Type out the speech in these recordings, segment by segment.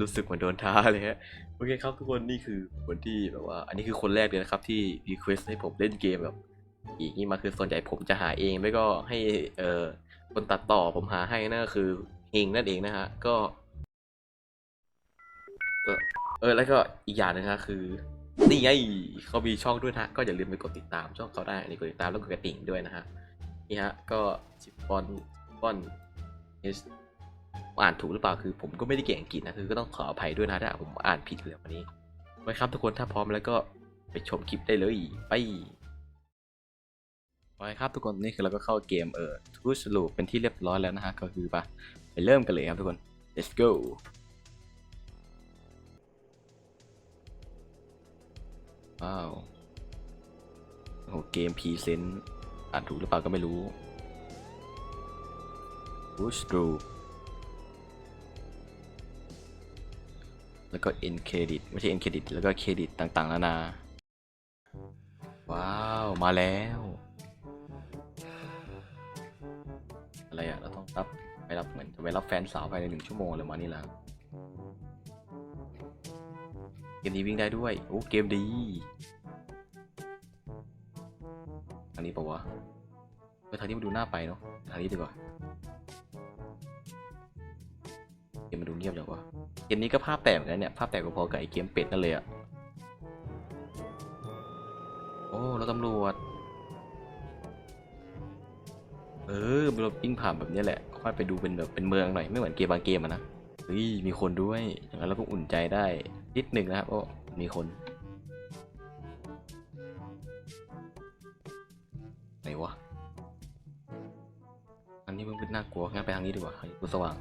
รู้สึกเหมือนโดนท้าเลยฮะโอเคครับทุกคนนี่คือคนที่แบบว่า อันนี้คือคนแรกเลยนะครับที่รีเควสให้ผมเล่นเกมแบบ อีกนี่มาคือส่วนใหญ่ผมจะหาเองไม่ก็ให้เอ่อคนตัดต่อผมหาให้นั่นก็คือเฮงนั่นเองนะฮะก็เออแล้วก็อีกอย่างหนึงนะคือนี่ไงเขามีช่องด้วยนะก็อย่าลืมไปกดติดตามช่องเขาได้นี่กดติดตามแล้วกดกระดิ่งด้วยนะฮะนี่ฮะก็ชิปปอนปปอน อ่านถูกหรือเปล่าคือผมก็ไม่ได้เก่งอังกฤษนะคือก็ต้องขออภัยด้วยนะถ้าผมอ่านผิดเลยวันนี้ไว้ครับทุกคนถ้าพร้อมแล้วก็ไปชมคลิปได้เลยไปโอเครับทุกคนนี่คือเราก็เข้าเกมเออทูสลูเป็นที่เรียบร้อยแล้วนะฮะก็คือปะไปเริ่มกันเลยครับทุกคน let's go ว้าวโอ้โหเกมพรีเซนต์อ่านถูกหรือเปล่าก็ไม่รู้ทูสลู แล้วก็ end credit ไม่ใช่ end credit แล้วก็เครดิตต่างๆนานา ว้าว มาแล้ว อะไรอะเราต้องรับไปรับเหมือนจะไปรับแฟนสาวภายในหนึ่งชั่วโมงอะไรมานี่แหละเกมนี้วิ่งได้ด้วย โอ้ เกมดี อันนี้ปะวะไปทางนี้มาดูหน้าไปเนาะทางนี้ดีกว่า เกมมันดูเงียบเลยวะเกมนี้ก็ภาพแตกเหมือนกันเนี่ยภาพแตกพอๆกับไอเกมเป็ดนั่นเลยอะโอ้เราตำรวจ เออเราปิ้งผ่านแบบนี้แหละ ค่อยไปดูเป็นแบบเป็นเมืองหน่อย ไม่เหมือนเกมบางเกมอะนะเฮ้ยมีคนด้วยอย่างนั้นเราก็อุ่นใจได้นิดหนึ่งนะครับโอ้มีคนไหนวะ อันนี้มันนน่ากลัวงั้นไปทางนี้ดีกว่าทางนี้กูสว่าง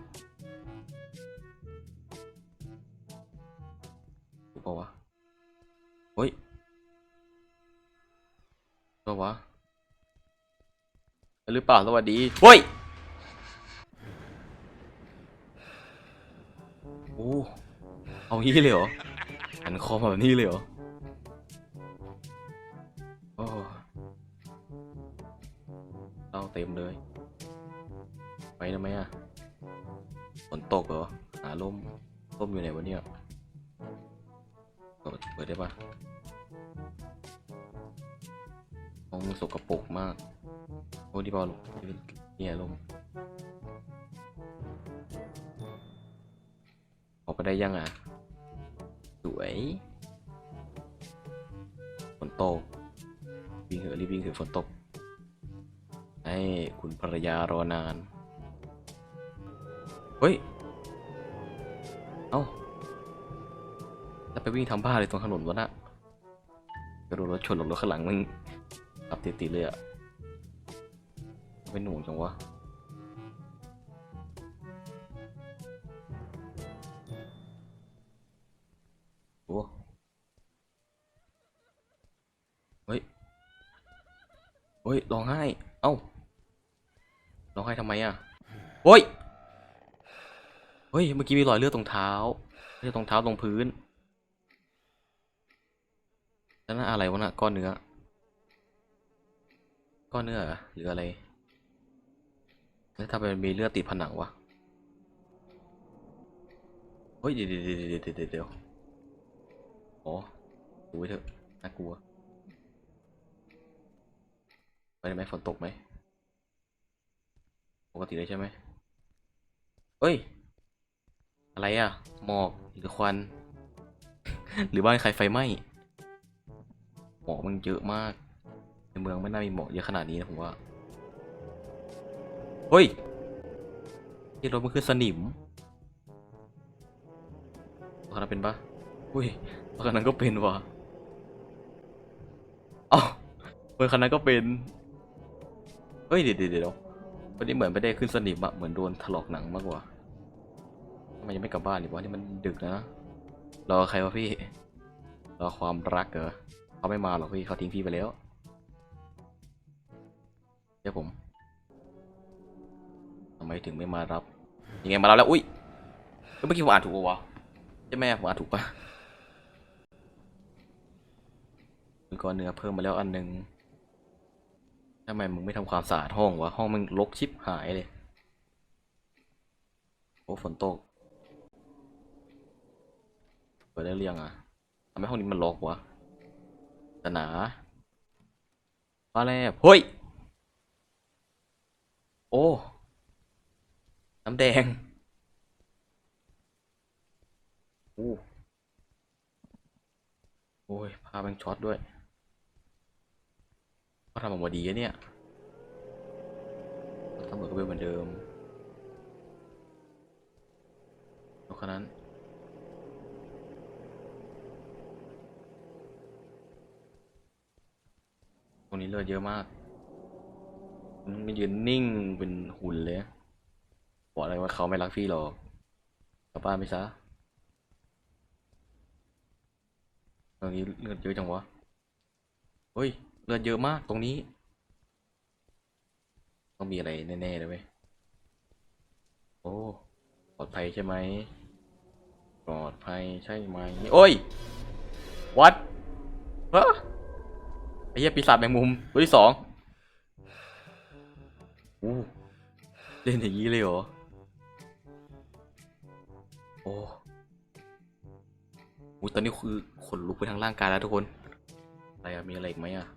ปะวะเฮ้ยปะวะหรือเปล่าสวัสดีเฮ้ยโอ้เอางี้เลยเหรอหันคอมาแบบนี้เลยเหรอ ปิด เปิดได้ปะห้องมันสกปรกมาก โอ้ดีบอลเนี่ยลมออกไปได้ยังอะ สวยฝนตกวิ่งเหอะรีบวิ่งเหอะฝนตก ให้คุณภรรยารอนาน เฮ้ย เอ้า แล้วไปวิ่งทำบ้าเลยตรงถนนวะน่ะกระโดดรถชนหลบรถข้างหลังมึงขับติดๆเลยอะเป็นหนูจังวะโอ้เฮ้ย เฮ้ยร้องไห้ เอ้าร้องไห้ทำไมอะโอ้ย เฮ้ย เมื่อกี้มีรอยเลือดตรงเท้าเลือดตรงเท้าตรงพื้น นั่นอะไรวะน่ะก้อนเนื้อ ก้อนเนื้อหรืออะไร แล้วทำไมมันมีเลือดติดผนังวะ เฮ้ยเดี๋ยวเดี๋ยวเดี๋ยวเดี๋ยวเดี๋ยวอ๋อดูไว้เถอะน่ากลัว ไปได้ไหมฝนตกไหม ปกติเลยใช่ไหมเฮ้ย อะไรอะ หมอกหรือควัน หรือบ้านใครไฟไหม้ หมอกมันเยอะมาก ในเมืองไม่น่ามีหมอกเยอะขนาดนี้นะผมว่า เฮ้ยที่รถมันคือสนิมรถคันนั้นเป็นปะอุ้ยรถคันนั้นก็เป็นว่ะเอ้ารถคันนั้นก็เป็นเฮ้ยเดี๋ยวเดี๋ยวเดี๋ยววันนี้เหมือนไม่ได้ขึ้นสนิมอะเหมือนโดนถลอกหนังมากกว่าทำไมยังไม่กลับบ้านอีกวะนี่มันดึกนะรอใครวะพี่รอความรักเหรอ เขาไม่มาหรอกพี่เขาทิ้งพี่ไปแล้วเดี๋ยวผมทำไมถึงไม่มารับยังไงมารับแล้วอุ้ยเมื่อกี้ผมอ่านถูกปะวะใช่ไหมผมอ่านถูกปะมีก้อนเนื้อเพิ่มมาแล้วอันหนึ่งทำไมมึงไม่ทำความสะอาดห้องวะห้องมันรกชิบหายเลยโอ้ฝนตกเปิดได้หรือยังอะทำไมห้องนี้มันลกวะ ตนาฟ้าแลบเฮ้ย โอ้ น้ำแดงโอ้โอ้ย พาแบงช็อตด้วยเขาทำออกมาดีอะเนี่ยทำเหมือนกับเหมือนเดิมแล้วขนาดนั้น ตรงนี้เลือดเยอะมากมันไม่ยืนนิ่งเป็นหุ่นเลยบอกอะไรว่าเขาไม่รักพี่หรอกกลับบ้านไปซะตรงนี้เลือดเยอะจังวะ เฮ้ย เลือดเยอะมากตรงนี้ ต้องมีอะไรแน่ๆเลยเว้ย โอ้ ปลอดภัยใช่ไหม ปลอดภัยใช่ไหม โอ้ย วัดฮะ เหี้ยปีศาจแมงมุมตัวที่สองอู้เล่นอย่างนี้เลยเหรอ โอ้โหตอนนี้คือขนลุกไปทั้งร่างกายแล้วทุกคน อะไรอะมีอะไรอีกไหมอะ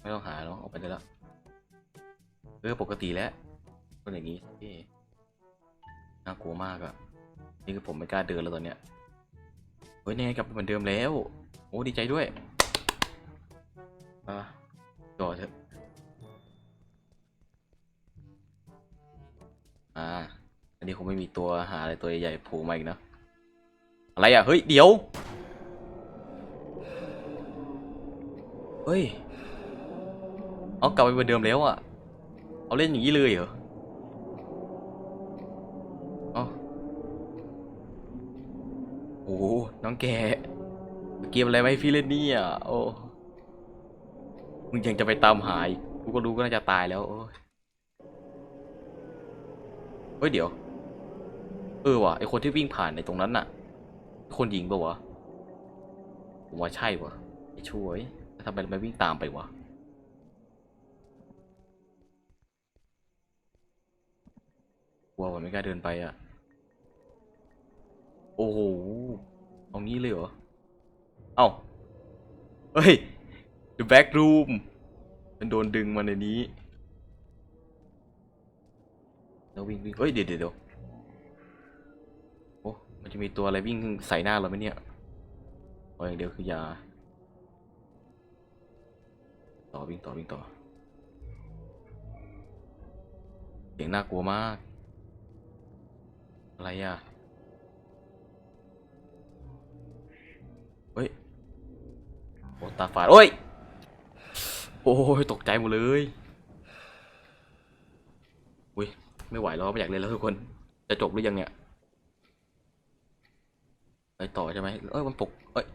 ไม่ต้องหาเนาะออกไปได้แล้วเออปกติแล้วคนอย่างนี้เน่ากลัวมากอะนี่คือผมไม่กล้าเดินแล้วตอนเนี้ย เฮ้ยนี่ไงกลับไปเหมือนเดิมแล้ว โอ้ดีใจด้วย อะต่อเถอะอ่า อันนี้คงไม่มีตัวหาอะไรตัวใหญ่ๆโผล่มาอีกนะอะไรอะ เฮ้ย เดี๋ยว เฮ้ย เอากลับไปเหมือนเดิมแล้วอะ เอาเล่นอย่างนี้เลยเหรอเอาโอ้โหน้องแก เกมอะไรไว้ให้พี่เล่นนี่ยโอ้ มึงยังจะไปตามหาอีกกูก็รู้ก็น่าจะตายแล้วเฮ้ยเดี๋ยว เออว่ะไอคนที่วิ่งผ่านในตรงนั้นน่ะ คนยิงปะวะผมว่าใช่วะไอช่วยทำไมไม่วิ่งตามไปวะกลัวผมไม่กล้าเดินไปอะ โอ้โหตรงนี้เลยเหรอ เอ้า เฮ้ย The back room มันโดนดึงมาในนี้แล้ววิ่งวิ่งเฮ้ยเดี๋ยวเดี๋ยวโอ้มันจะมีตัวอะไรวิ่งใส่หน้าเราไหมเนี่ยเออย่างเดียวคือยา ต่อวิ่งต่อวิ่งต่อเสียงน่ากลัวมาก อะไรอะเฮ้ยโอตาฝาดโอ้ย โอ้ยตกใจหมดเลยอุ้ยไม่ไหวแล้วไม่อยากเล่นแล้วทุกคน จะจบหรือยังเนี่ยไปต่อใช่ไหมเอ้ยมันปกเอ้ย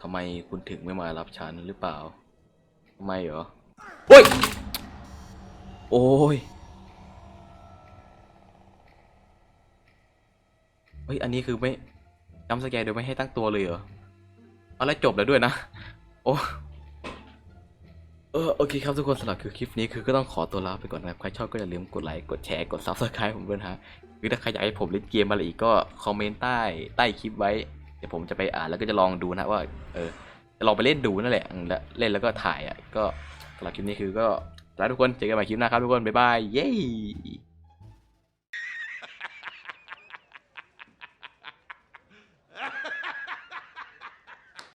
ทำไมคุณถึงไม่มารับฉันหรือเปล่าทำไมเหรอโอ้ยโอ้ยเฮ้ยอันนี้คือไม่จำสแกนโดยไม่ให้ตั้งตัวเลยเหรอ เอาแล้วจบแล้วด้วยนะ โอ้เออโอเคครับทุกคนสำหรับคือคลิปนี้คือก็ต้องขอตัวลาไปก่อนนะครับ ใครชอบก็อย่าลืมกดไลค์กดแชร์กด subscribe ผมด้วยนะฮะหรือถ้าใครอยากให้ผมเล่นเกมอะไรอีกก็คอมเมนต์ใต้ใต้คลิปไว้ เดี๋ยวผมจะไปอ่านแล้วก็จะลองดูนะว่าเออจะลองไปเล่นดูนั่นแหละแล้วเล่นแล้วก็ถ่ายอะก็สำหรับคลิปนี้คือก็ลาทุกคนเจอกันใหม่คลิปหน้าครับทุกคนบ๊ายบายเย้